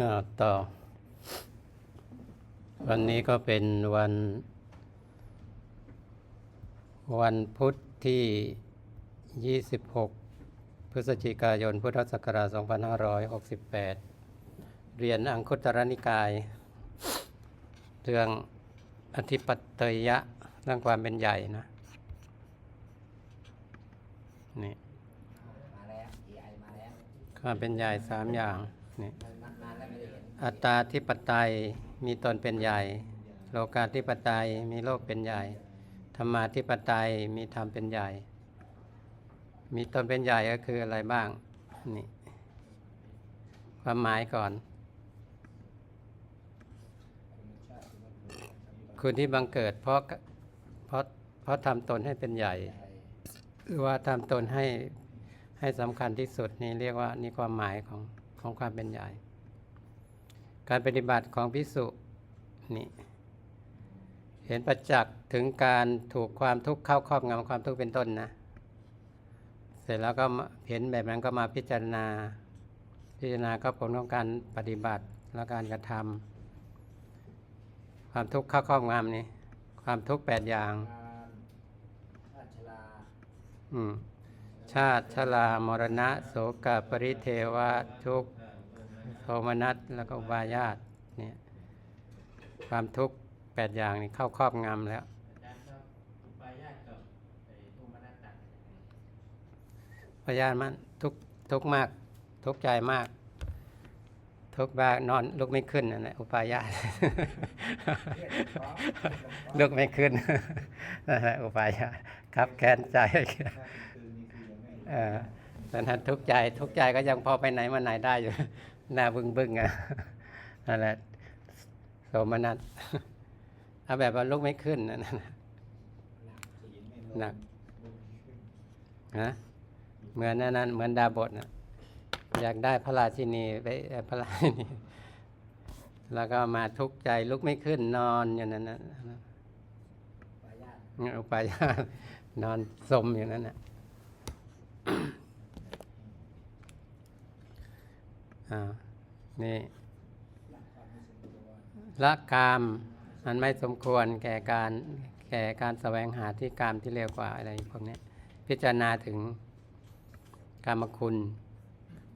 อ่าต่อ วันนี้ก็เป็นวัน วันพุธที่ 26 พฤศจิกายน พุทธศักราช 2568 เรียนอังคุตรนิกาย เรื่องอธิปัตตยะเรื่องความเป็นใหญ่นะ นี่มาแล้ว AI มาแล้วความเป็นใหญ่สามอย่างนี่ อัตตาธิปไตยมีตนเป็นใหญ่ โลกาธิปไตยมีโลกเป็นใหญ่ ธรรมาธิปไตยมีธรรมเป็นใหญ่ มีตนเป็นใหญ่ก็คืออะไรบ้างนี่ความหมายก่อน คุณที่บังเกิดเพราะเพราะเพราะทำตนให้เป็นใหญ่ หรือว่าทำตนให้ให้สำคัญที่สุดนี่เรียกว่านี่ความหมายของของความเป็นใหญ่ การปฏิบัติของพิสุนี่เห็นประจักษ์ถึงการถูกความทุกข์เข้าครอบงำความทุกข์เป็นต้นนะ เสร็จแล้วก็มาเห็นแบบนั้นก็มาพิจารณา พิจารณาก็ผลของการปฏิบัติและการกระทำความทุกข์เข้าครอบงำนี่ความทุกข์แปดอย่างการชาติชราอืมชาติชรามรณะโสกปริเทวะทุกข์ โทมนัสแล้วก็อุบายาตเนี่ยความทุกข์แปดอย่างนี่เข้าครอบงำแล้วพยานมันทุกข์ทุกข์มาก ทุกข์ใจมาก ทุกข์มากนอนลุกไม่ขึ้นนั่นแหละอุปายาตลุกไม่ขึ้นนั่นแหละอุปายาตครับแค้นใจเออตอนนั้นทุกข์ใจทุกข์ใจก็ยังพอไปไหนมาไหนได้อยู่ หน้าบึ้งบึ้งๆอะนั่นแหละโสมนัสเอาแบบว่าลุกไม่ขึ้นนั่นน่ะหนักฮะเหมือนนั่นนั้นเหมือนดาบทนะอยากได้พระราชินีไปเอ่อพระราชินีแล้วก็มาทุกข์ใจลุกไม่ขึ้นนอนอย่างนั้นนะปายาตอุปายาตนอนสมอย่างนั้นน่ะ อ่านี่ละกามมันไม่สมควรแก่การแก่การแสวงหาที่กามที่เร็วกว่าอะไรพวกนี้พิจารณาถึงกามคุณ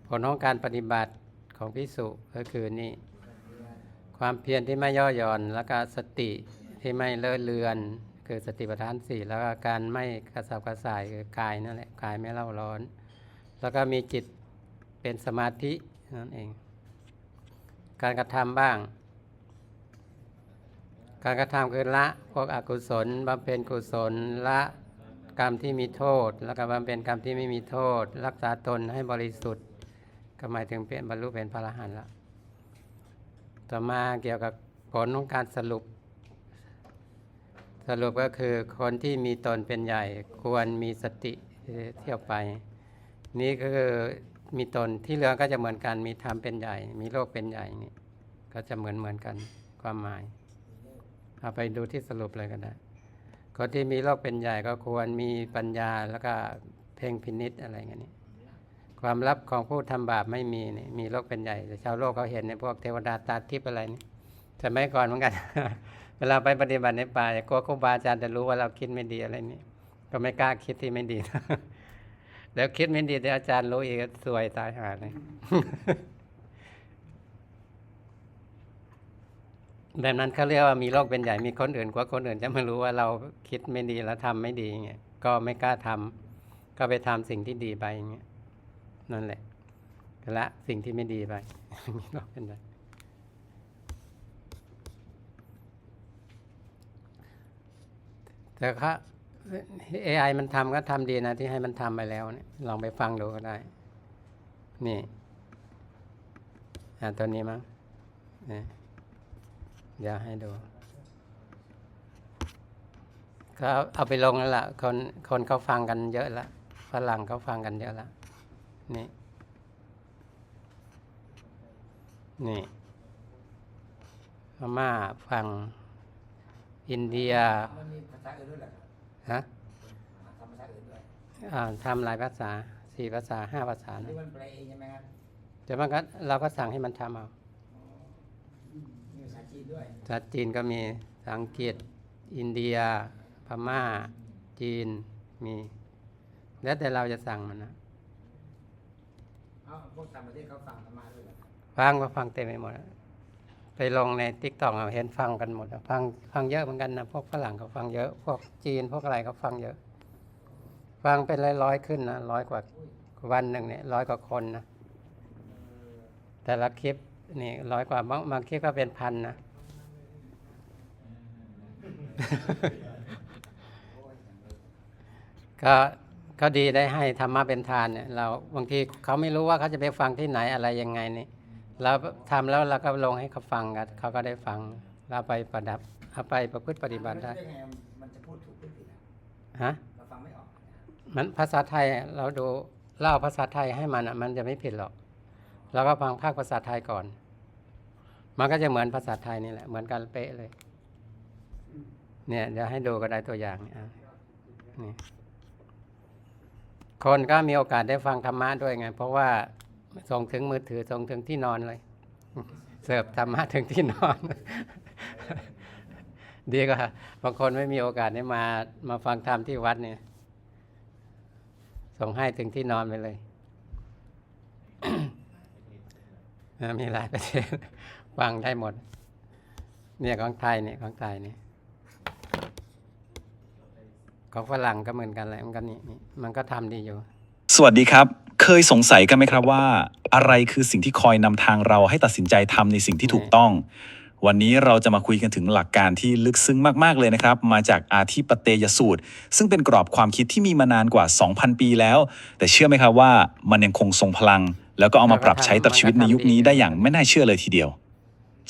ผลของการปฏิบัติของพิสุก็คือนี่ความเพียรที่ไม่ย่อหย่อนแล้วก็สติที่ไม่เลอะเลือน คือสติปัฏฐานสี่แล้วก็การไม่กระสับกระส่ายคือกายนั่นแหละกายไม่เล่าร้อน แล้วก็มีจิตเป็นสมาธิ นั่นเอง การกระทำบ้าง การกระทำคือละพวกอกุศลบำเพ็ญกุศลละกรรมที่มีโทษ แล้วก็บำเพ็ญกรรมที่ไม่มีโทษ รักษาตนให้บริสุทธิ์ ก็หมายถึงเป็นบรรลุเป็นพระอรหันต์ละต่อมาเกี่ยวกับผลของการสรุป สรุปก็คือคนที่มีตนเป็นใหญ่ควรมีสติเที่ยวไป นี่ก็คือ มีตนที่เหลือก็จะเหมือนกัน มีธรรมเป็นใหญ่ มีโลกเป็นใหญ่นี่ก็จะเหมือนเหมือนกันความหมายเอาไปดูที่สรุปเลยก็ได้คนที่มีโลกเป็นใหญ่ก็ควรมีปัญญาแล้วก็เพ่งพินิษอะไรเงี้ยนี่ความลับของผู้ทำบาปไม่มีนี่มีโลกเป็นใหญ่แต่ชาวโลกเขาเห็นในพวกเทวดาตาทิพย์อะไรนี่สมัยก่อนเหมือนกัน เวลาไปปฏิบัติในป่ากลัวครูบาอาจารย์จะรู้ว่าเราคิดไม่ดีอะไรนี่ก็ไม่กล้าคิดที่ไม่ดี แล้วคิดไม่ดีเดี๋ยวอาจารย์รู้อีกสวยตายหาเลยแบบนั้นเขาเรียกว่ามีโรคเป็นใหญ่มีคนอื่นกว่าคนอื่นจะม่รู้ว่าเราคิดไม่ดีแล้วทำไม่ดีเงี้ยก็ไม่กล้าทำก็ไปทำสิ่งที่ดีไปอย่างเงี้ยนั่นแหละละสิ่งที่ไม่ดีไปมีโรคเป็นใหญ่แต่ ถ้า AI มันทำก็ทำดีนะที่ให้มันทำไปแล้วเนี่ยลองไปฟังดูก็ได้ นี่อ่าตัวนี้มั้งนี่เดี๋ยวให้ดูเขาเอาไปลงแล้วล่ะ คนคนเขาฟังกันเยอะละฝรั่งเขาฟังกันเยอะละนี่นี่พม่าฟังอินเดีย มันมีภาษาอื่นด้วยเหรอฮะทำภาษาอื่นด้วยอ่าทำหลายภาษาสี่ภาษาห้าภาษาอันนะนี้มันแปลเองใช่ไหมครับเดี๋ยวมันก็เราก็สั่งให้มันทำเอาอด้วย ภาษาจีนก็มีภาษาอังกฤษ อินเดีย พม่า จีนมี แล้วแต่เราจะสั่งมันนะเอ้าพวกต่างประเทศเขาฟังธรรมะด้วยเหรอฟังก็ฟังเต็มไปหมดอะ ไปลงในติ๊กต็อกเห็นฟังกันหมดฟังฟังเยอะเหมือนกันนะพวกฝรั่งเขาฟังเยอะ พวกจีนพวกอะไรเขาฟังเยอะ ฟังเป็นร้อยๆขึ้นนะร้อยกว่าวันหนึ่งเนี่ยร้อยกว่าคนนะแต่ละคลิปนี่ร้อยกว่าบางบางคลิปก็เป็นพันนะก็ก็ดีได้ให้ธรรมะเป็นทานเนี่ยเราบางทีเขาไม่รู้ว่าเขาจะไปฟังที่ไหนอะไรยังไงนี่ เราทำแล้วเราก็ลงให้เขาฟังกันเขาก็ได้ฟังเราไปประดับเอาไปประพฤติปฏิบัติได้ได้ไงมันจะพูดถูกพูดผิดอะฮะ เราฟังไม่ออกมันภาษาไทยอะเราดูเล่าภาษาไทยให้มันอะมันจะไม่ผิดหรอกเราก็ฟังภาคภาษาไทยก่อน มันก็จะเหมือนภาษาไทยนี่แหละเหมือนกันเป๊ะเลย เนี่ยเดี๋ยวให้ดูก็ได้ตัวอย่างเนี่ยอะนี่คนก็มีโอกาสได้ฟังธรรมะด้วยไง เพราะว่า ส่งถึงมือถือส่งถึงที่นอนเลย เสิร์ฟธรรมะถึงที่นอน ดีกว่าบางคนไม่มีโอกาสได้มามาฟังธรรมที่วัดเนี่ย ส่งให้ถึงที่นอนไปเลย มีหลายประเทศฟังได้หมด เนี่ยของไทยเนี่ยของไทยเนี่ยของฝรั่งก็เหมือนกันแหละมันก็นี่มันก็ทำดีอยู่ สวัสดีครับ เคยสงสัยกันไหมครับว่า อะไรคือสิ่งที่คอยนำทางเราให้ตัดสินใจทำในสิ่งที่ถูกต้อง วันนี้เราจะมาคุยกันถึงหลักการที่ลึกซึ้งมากๆเลยนะครับ มาจากอาธิปเตยสูตร ซึ่งเป็นกรอบความคิดที่มีมานานกว่า 2,000 ปีแล้ว แต่เชื่อไหมครับว่ามันยังคงทรงพลัง แล้วก็เอามาปรับใช้ต่อชีวิตในยุคนี้ได้อย่างไม่น่าเชื่อเลยทีเดียว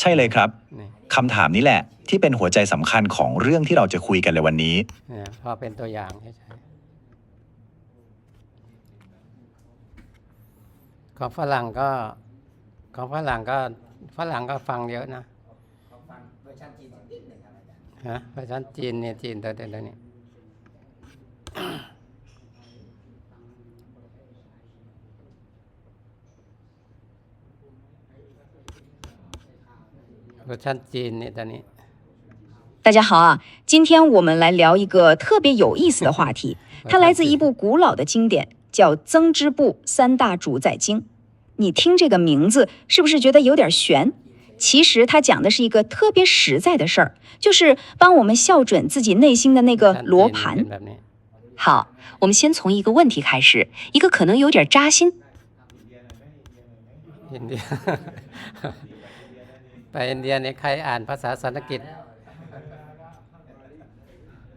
ใช่เลยครับนี่คำถามนี้แหละ ที่เป็นหัวใจสำคัญของเรื่องที่เราจะคุยกันในวันนี้ เนี่ยพอเป็นตัวอย่างใช่ ของฝรั่งก็ ของฝรั่งก็ฝรั่งก็ฟังเยอะนะ เขาฟังเวอร์ชันจีนนิดหนึ่งครับอาจารย์ ฮะภาษาจีนเนี่ยจีนตัวเดียวตัวนี้ เวอร์ชันจีนเนี่ยตัวนี้ 大家好啊，今天我们来聊一个特别有意思的话题，它来自一部古老的经典， 叫《增支部三大主宰经》。你听这个名字是不是觉得有点悬？其实它讲的是一个特别实在的事儿，就是帮我们校准自己内心的那个 ชั้น 罗 จีนเป็น 盘。 แบบนี้ 好，我们先从一个问题开始，一个可能有点扎心， อินเดีย ไปอินเดียเนี่ยใครอ่านภาษาสันสกฤต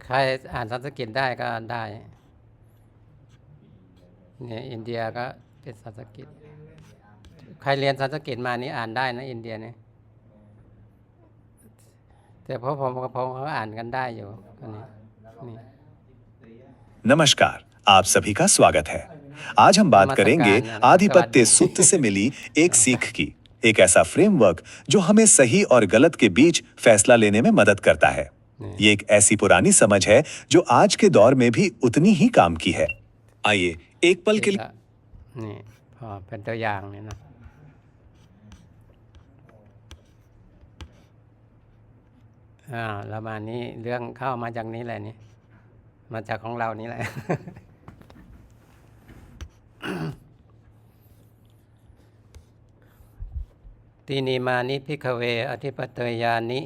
ใครอ่านสันสกฤตได้ก็ได้ เนี่ยอินเดียก็เป็นสันสกฤต ใครเรียนสันสกฤตมานี่อ่านได้นะ อินเดียเนี่ย แต่พวกผมกับผมเขาอ่านกันได้อยู่อันนี้นี่ नमस्कार आप सभी का स्वागत है आज हम बात नमस्कार, करेंगे नमस्कार, आधिपत्य नमस्कार। सूत्र से मिली एक सीख की एक ऐसा फ्रेमवर्क जो हमें सही और गलत के बीच फैसला लेने में मदद करता है ये एक ऐसी पुरानी समझ है जो आज के दौर में भी उतनी ही काम की है आइए एक पल के लिए นี่พอเป็นตัวอย่างเนี่ยนะอ่าแล้วมานี้เรื่องเข้ามาจากนี้แหละนี่ มาจากของเรานี่แหละ ตีนีมานิพิกเว อธิปเตยยานิ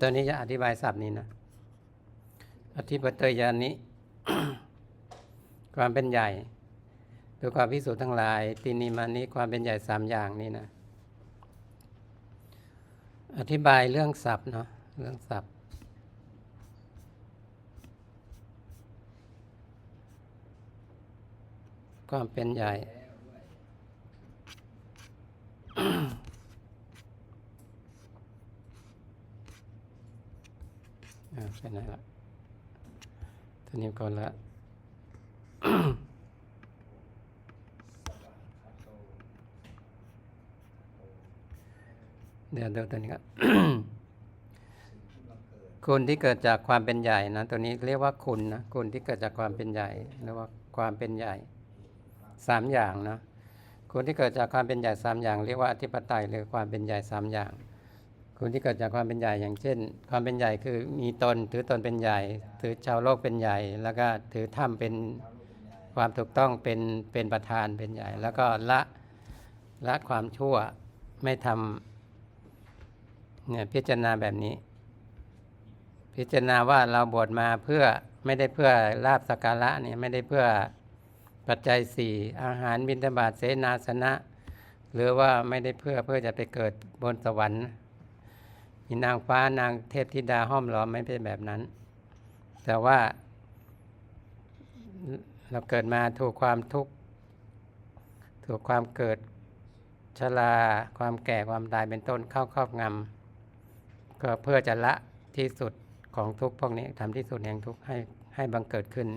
ตัวนี้จะอธิบายศัพท์นี้นะ อธิปเตยยานิ ความเป็นใหญ่ ดูความพิสูจน์ทั้งหลาย ตินีมานี้ความเป็นใหญ่สามอย่างนี้นะ อธิบายเรื่องศัพท์เนาะเรื่องศัพท์ความเป็นใหญ่อ่าไปไหนละตัวนี้ก่อนละ เดี๋ยวดูตัวนี้ครับคุณที่เกิดจากความเป็นใหญ่นะ ตัวนี้เรียกว่าคุณนะคุณที่เกิดจากความเป็นใหญ่เรียกว่าความเป็นใหญ่สามอย่างนะคุณที่เกิดจากความเป็นใหญ่สามอย่าง เรียกว่าอธิปไตยหรือความเป็นใหญ่สามอย่างคุณที่เกิดจากความเป็นใหญ่อย่างเช่น ความเป็นใหญ่คือมีตนถือตนเป็นใหญ่ ถือชาวโลกเป็นใหญ่ แล้วก็ถือถ้ำเป็นความถูกต้องเป็นเป็นประธานเป็นใหญ่ แล้วก็ละละความชั่วไม่ทำ เนี่ยพิจารณาแบบนี้ พิจารณาว่าเราบวชมาเพื่อไม่ได้เพื่อลาบสักการะเนี่ยไม่ได้เพื่อปัจจัยสี่อาหารบิณฑบาตเสนาสนะ หรือว่าไม่ได้เพื่อเพื่อจะไปเกิดบนสวรรค์มีนางฟ้านางเทพธิดาห้อมล้อมไม่เป็นแบบนั้น แต่ว่าเราเกิดมาถูกความทุกข์ถูกความเกิดชราความแก่ความตายเป็นต้นเข้าครอบงำ ก็เพื่อจะละที่สุดของทุกข์พวกนี้ทำที่สุดแห่งทุกข์ให้ให้บังเกิดขึ้น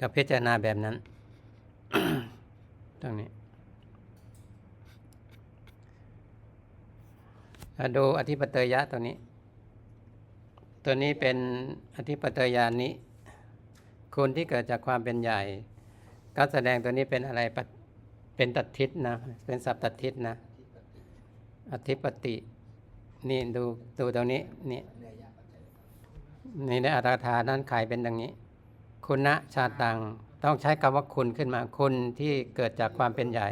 ก็พิจารณาแบบนั้น ตรงนี้ดูอธิปเตยะตัวนี้ ตัวนี้เป็นอธิปเตยานิคุณที่เกิดจากความเป็นใหญ่ก็แสดงตัวนี้เป็นอะไรเป็นตัดทิศนะ เป็นสับตัดทิศนะ อธิปติ นี่ดูดูตรงนี้นี่นี่ในอัตถกถานั้นขายเป็นดังนี้ คุณะชาตังต้องใช้คำว่าคุณขึ้นมาคุณที่เกิดจากความเป็นใหญ่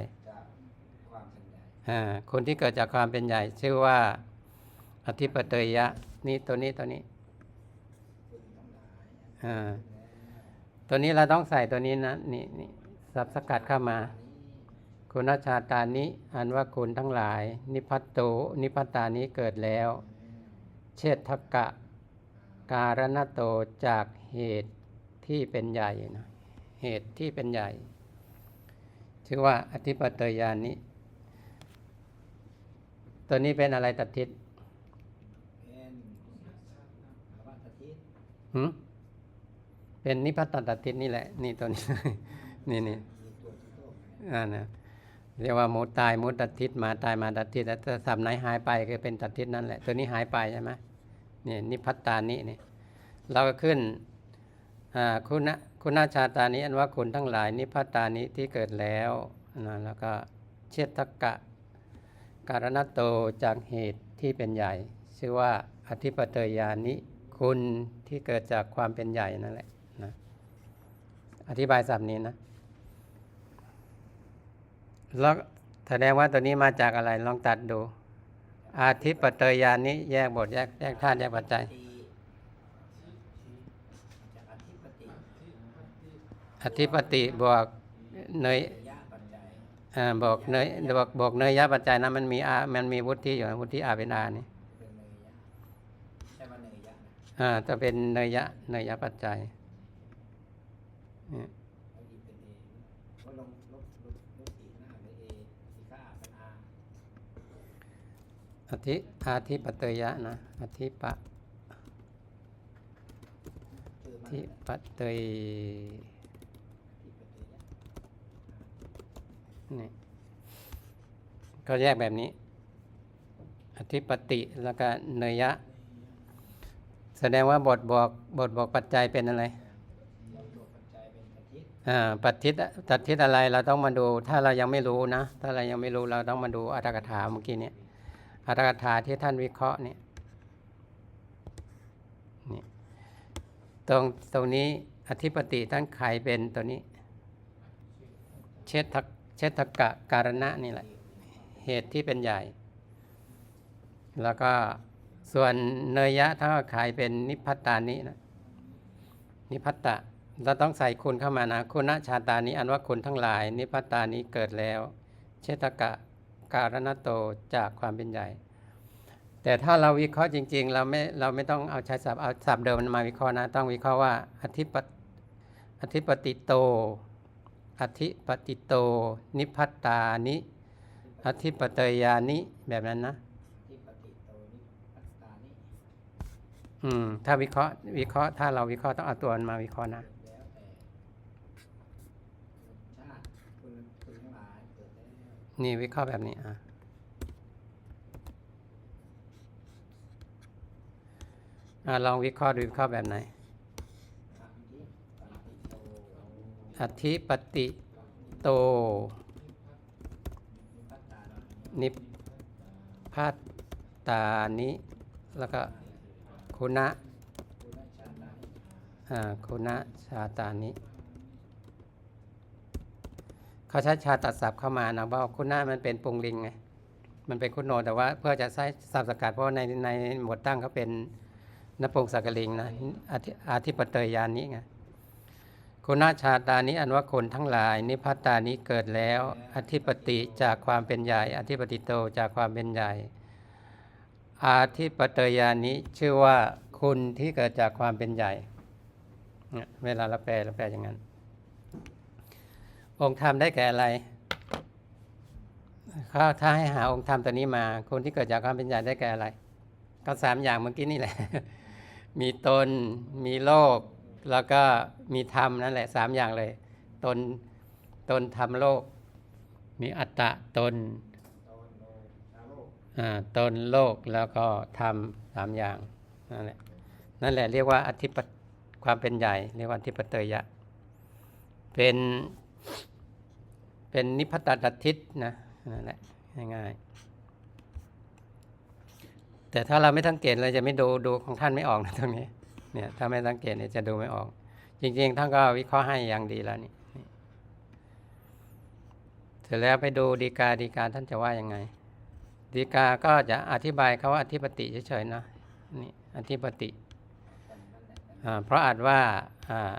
คนที่เกิดจากความเป็นใหญ่ ชื่อว่าอธิปเตยะ นี่ตัวนี้ตัวนี้ตัวนี้เราต้องใส่ตัวนี้นะนี่นี่สับสกัดเข้ามา คุณชาตานิอันว่าคุณทั้งหลาย นิพัตโตนิพัตตานี้เกิดแล้ว เชษฐกะ การณโตจากเหตุที่เป็นใหญ่นะเหตุที่เป็นใหญ่ ชื่อว่าอธิปเตยานิตัวนี้เป็นอะไรตัดทิศเป็นภาวะตทิศหืมเป็นนิพพัตตตัดทิศนี่แหละ นี่ตัวนี้ นี่นี่มีตัวที่โตอ่านะ เรียกว่าหมูตายหมูตัดทิศหมาตายหมาตัดทิศแล้วถ้าสับไหนหายไปก็เป็นตัดทิศนั่นแหละ ตัวนี้หายไปใช่ไหมนี่นิพพัตตานินี่เราก็ขึ้นคุณะคุณาชาตานิอันว่าคุณทั้งหลายนิพพัตตานิที่เกิดแล้วนะแล้วก็เชษฐกะการณโตจากเหตุที่เป็นใหญ่ ชื่อว่าอธิปเตยานิคุณที่เกิดจากความเป็นใหญ่นั่นแหละนะอธิบายสับนี้นะ แล้วแสดงว่าตัวนี้มาจากอะไรลองตัดดู อาธิปเตยานิแยกบทแยกแยกธาตุแยกปัจจัยตีจากอธิปติอธิปติบวกเนยบอกเนยบวกบวกเนยยะปัจจัยนะมันมีอามันมีวุฒิอยู่วุฒิอาเป็นอานี่เนี่ยยะนะอ่าจะเป็นเนยยะเนยยะปัจจัยนี่แล้วอีกเป็นเอว่าลงลบลบลบอีกหน้าเป็นเออีกข้าเป็นอา อธิอาธิปเตยะนะอธิปะทิปเตยที่เป็นเนยยะนี่ก็แยกแบบนี้ อธิปติแล้วก็เนยะ แสดงว่าบทบอกบทบอกปัจจัยเป็นอะไรปัจจัยเป็นตทิศอ่าปัจทิตอะไรเราต้องมาดู ถ้าเรายังไม่รู้นะ ถ้าเรายังไม่รู้เราต้องมาดูอัตถกถาเมื่อกี้เนี่ย อัตถกถาที่ท่านวิเคราะห์เนี่ยนี่ตรงตรงนี้อธิปติท่านไขเป็นตัวนี้ เชษฐกเชษฐกะการณะนี่แหละ เหตุที่เป็นใหญ่ แล้วก็ส่วนเนยยะถ้าขายเป็นนิพพตานินะนิพพตะเราต้องใส่คุณเข้ามานะ คุณชาตานี้อันว่าคุณทั้งหลาย นิพพตตานี้เกิดแล้ว เชตกะ การณโตจากความเป็นใหญ่ แต่ถ้าเราวิเคราะห์จริง ๆ เราไม่เราไม่ต้องเอาใช้ศัพท์เอาศัพท์เดิมมาวิเคราะห์นะ ต้องวิเคราะห์ว่าอธิปอธิปติโต อธิปติโต นิพัตตานิ อธิปเตยานิแบบนั้นนะอืมถ้าวิเคราะห์วิเคราะห์ถ้าเราวิเคราะห์ต้องเอาตัวมันมาวิเคราะห์นะ แล้วแต่ชาติคุณคุณทั้งหลายเกิดแล้ว นี่วิเคราะห์แบบนี้อะอะลองวิเคราะห์ดูวิเคราะห์แบบไหน อธิปฏิโตอธิปติโต นิพัตตานินิพพัตตานิ แล้วก็คุณะ อ่า คุณะชาตานิ เขาใช้ชาตัดศัพท์เข้ามานะว่าคุณะมันเป็นปรุงลิงไงมันเป็นคุณโนแต่ว่าเพื่อจะใช้สับสกัดเพราะว่าในในหมวดตั้งเขาเป็นนปงสักลิงนะอาทิอาทิปเตยยานิไงคุณาชาตานิอันว่าคนทั้งหลาย นิพพัตตานิเกิดแล้ว อธิปติจากความเป็นใหญ่ อธิปติโตจากความเป็นใหญ่ อาทิปเตยานิชื่อว่าคุณที่เกิดจากความเป็นใหญ่เนี่ยเวลาเราแปลเราแปลอย่างนั้น องค์ธรรมได้แก่อะไรถ้าถ้าให้หาองค์ธรรมตัวนี้มา คนที่เกิดจากความเป็นใหญ่ได้แก่อะไร ก็สามอย่างเมื่อกี้นี่แหละ มีตน มีโลก แล้วก็มีธรรมนั่นแหละสามอย่างเลย ตน ตนธรรมโลก มีอัตตะตนอ่าตนโลกแล้วก็ธรรมสามอย่างนั่นแหละ นั่นแหละเรียกว่าอธิปความเป็นใหญ่ เรียกว่าอธิปเตยยะเป็น เป็นนิพพตตัทิศนะนั่นแหละง่ายๆแต่ถ้าเราไม่สังเกตเราจะไม่ดูดูของท่านไม่ออกนะตรงนี้เนี่ยถ้าไม่สังเกตเนี่ยจะดูไม่ออก จริง ๆ ท่านก็วิเคราะห์ให้อย่างดีแล้วนี่เสร็จแล้วไปดูดีกาดีกาท่านจะว่ายังไง ดีกาก็จะอธิบายเขาว่าอธิปติเฉยๆนะนี่อธิปติเพราะอาจว่าอ่า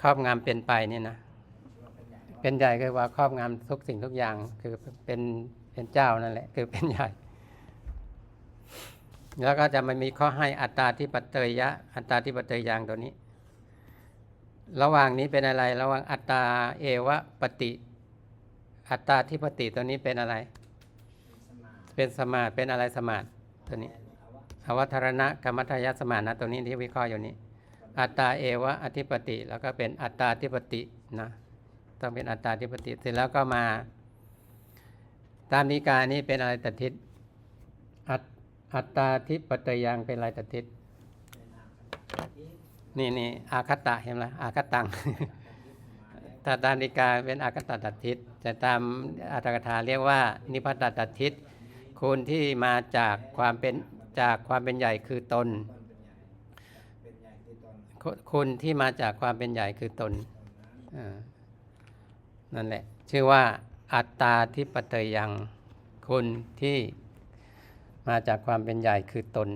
ครอบงำเป็นไปเนี่ยนะ เป็นใหญ่คือว่าครอบงำทุกสิ่งทุกอย่าง คือเป็นเป็นเจ้านั่นแหละ คือเป็นใหญ่ แล้วก็จะมันมีข้อให้อัตตาที่ปัตเตยยะ อัตตาที่ปัตเตยยางตัวนี้ ระหว่างนี้เป็นอะไร ระหว่างอัตตาเอวะปฏิ อัตตาที่ปฏิตัวนี้เป็นอะไร เป็นสมาเป็นอะไรสมาธิตัวนี้อวัธรณะกรรมทายสมานะตัวนี้ที่วิเคราะห์อยู่นี้ อัตตาเอวะอธิปติ แล้วก็เป็นอัตตาธิปตินะ ต้องเป็นอัตตาธิปติเสร็จแล้วก็มา ตามนิกายนี้เป็นอะไรตัดทิศอัตอัตตาธิปตยังเป็นอะไรตัดทิศนี่นี่อาคตะเห็นไหมอาคตังถ้าตามนิกายเป็นอาคตะตัดทิศแต่ตามอัตถกถาเรียกว่า นิพพตตัดทิศคุณที่มาจากความเป็นจากความเป็นใหญ่คือตนคุณคุณที่มาจากความเป็นใหญ่คือตนอ่า นั่นแหละ ชื่อว่าอัตตาทิปเตยยังคุณที่มาจากความเป็นใหญ่คือตน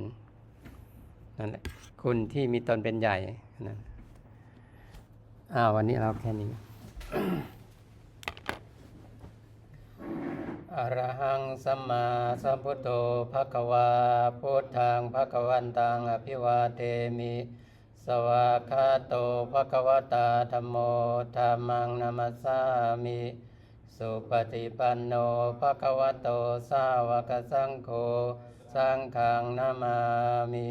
นั่นแหละคุณที่มีตนเป็นใหญ่นั่นอ้าววันนี้เราแค่นี้อรหังสัมมาสัมพุทโธภะคะวาพุทธังภะคะวันตังอภิวาเทมิ วาคาโตภะคะวตาธัมโมธัมมังนามัสสามิ สุปฏิปันโนภะคะวะโตสาวกสังโฆ สังฆังนามามิ